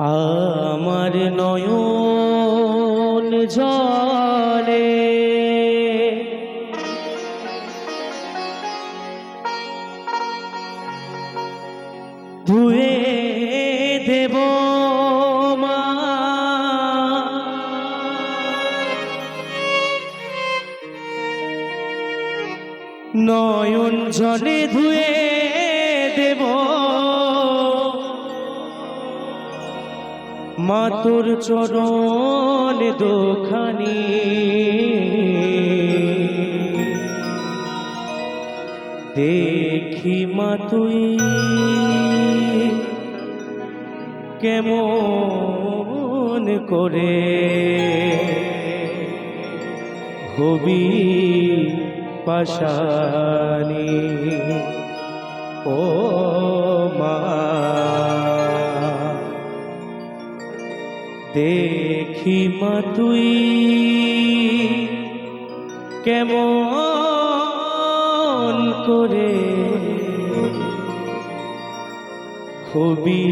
আমার নয়ন জলে ধুয়ে দেব মা। নয়ন জলে ধুয়ে মাতুর চরণ দোখানি। দেখি মা তুই কেমন করে হবি পাশানি। ও মা। দেখি মা তুই কেমন করে? খুবই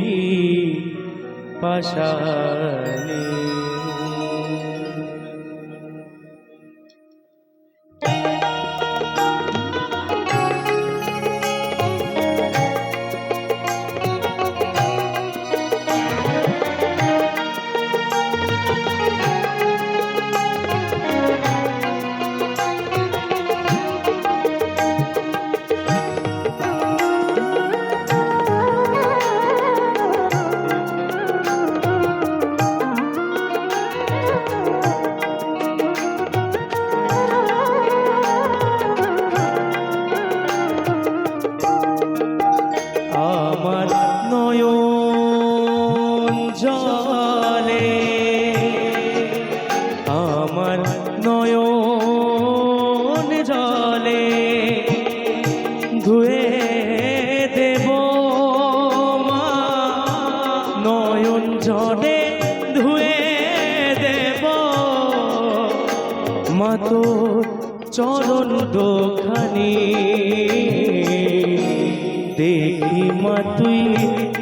পাশানি। মা তোর চরণ দোখানি। দেখি মা, তুই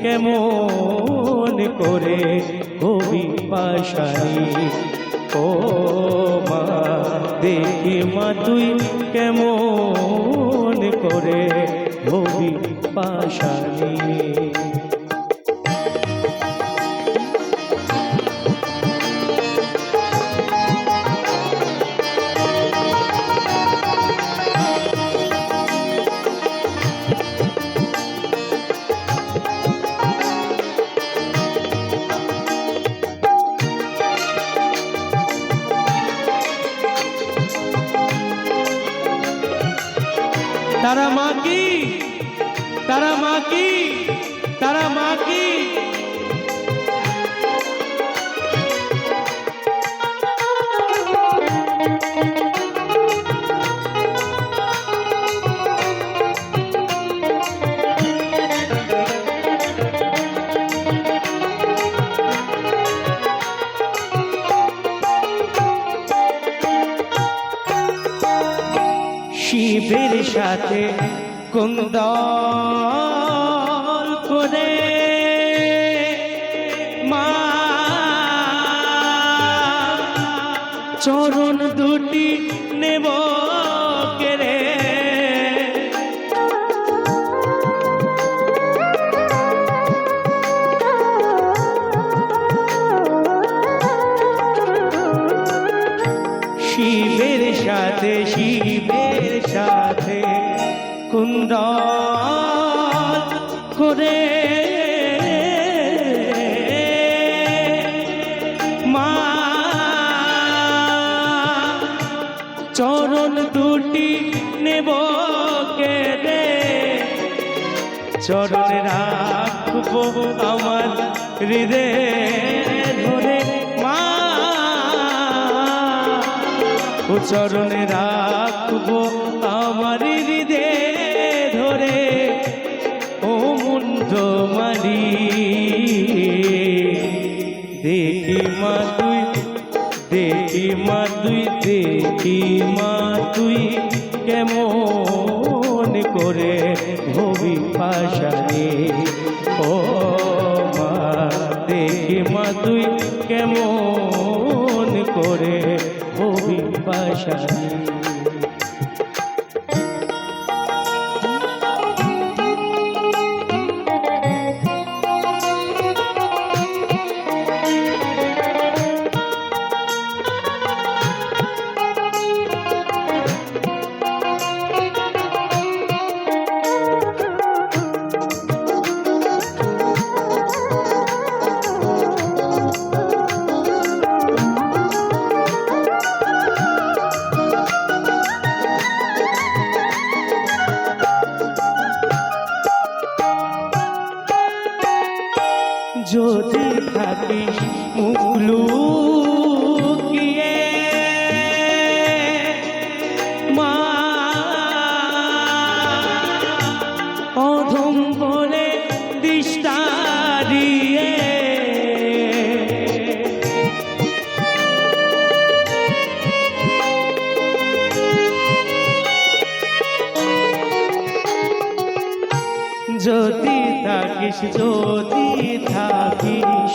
কেমন করে হবি পাশানি। ও মা, দেখি মা, তুই কেমন করে হবি পাশানি। তারা মা কি? তারা মা কি? তারা মা কি? শিবের সাথে মা। চরণ দুটি নেব কেরে শিবের সাথে সাথে কুন্দল করে। মা, চরণ দুটি নেব কেড়ে চরণে রাখব আমার হৃদয়ে ধরে। মা, ও চরণে রাখব আমার মা তুই, দেখি মা তুই, দেখি মা তুই কেমন করে ভবি পাশানি ও মা, দেখি মা তুই কেমন করে ভবি পাশানি থাকিস মুখ যদি থাকিস যদি থাকিস,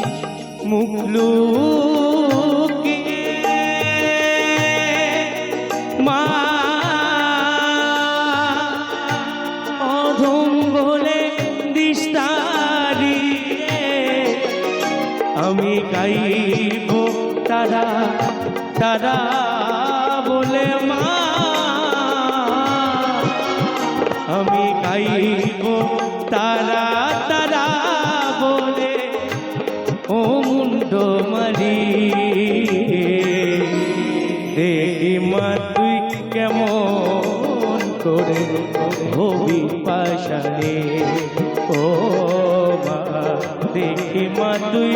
মুখ লুকিয়ে মা অধম বলে আমি তারা তারা বলে মা, আমি গাইব মুন্ড মারি। দেখি মা, তুই কেমন করে হবি পাশারে ও মা, দেখি মা, তুই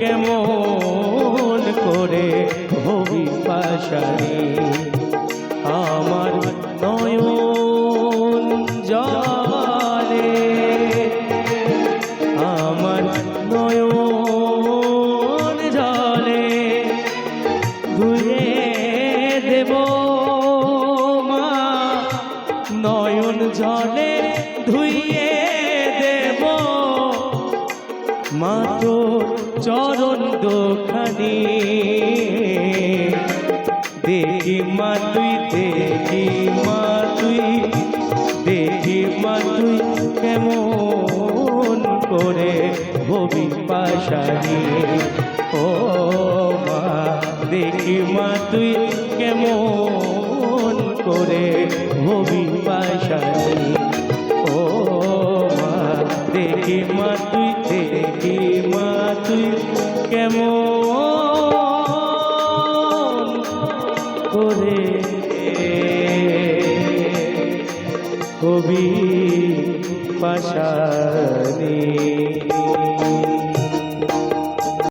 কেমন করে হবি পাশারে আমার নয়ন জলে, আমার নয়ন মা তোর চরণ দোখানি। দেখি মা তুই দেখি মা তুই দেখি মা তুই কেমন করে হবি পাশানি। ও মা দেখি মা তুই কেমন করে হবি পাশানি। ও মা দেখি মা তুই দেখি মা তুই কেমন?